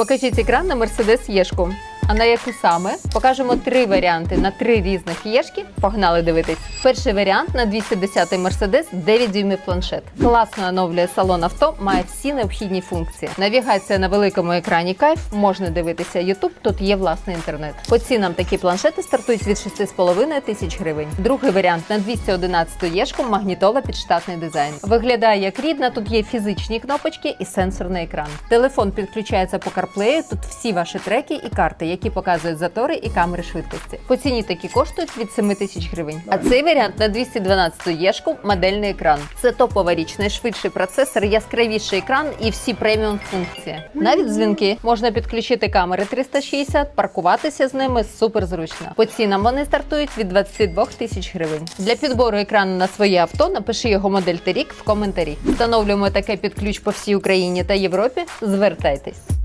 Покажіть екран на Mercedes Єшку. А на яку саме? Покажемо три варіанти на три різних єшки. Погнали дивитись. Перший варіант на 210-й Mercedes 9 дюймів планшет. Класно оновлює салон авто, має всі необхідні функції. Навігація на великому екрані кайф, можна дивитися YouTube, тут є власний інтернет. По цінам такі планшети стартують від 6,5 тисяч гривень. Другий варіант на 211 єшку магнітола під штатний дизайн. Виглядає як рідна, тут є фізичні кнопочки і сенсорний екран. Телефон підключається по CarPlay, тут всі ваші треки і карти, які показують затори і камери швидкості. По ціні такі коштують від 7 тисяч гривень. А цей варіант на 212 єшку модельний екран. Це топова річ, найшвидший процесор, яскравіший екран і всі преміум функції. Навіть дзвінки можна підключити камери 360, паркуватися з ними супер зручно. По цінам вони стартують від 22 тисяч гривень. Для підбору екрану на своє авто напиши його модель та рік в коментарі. Встановлюємо таке під ключ по всій Україні та Європі. Звертайтесь.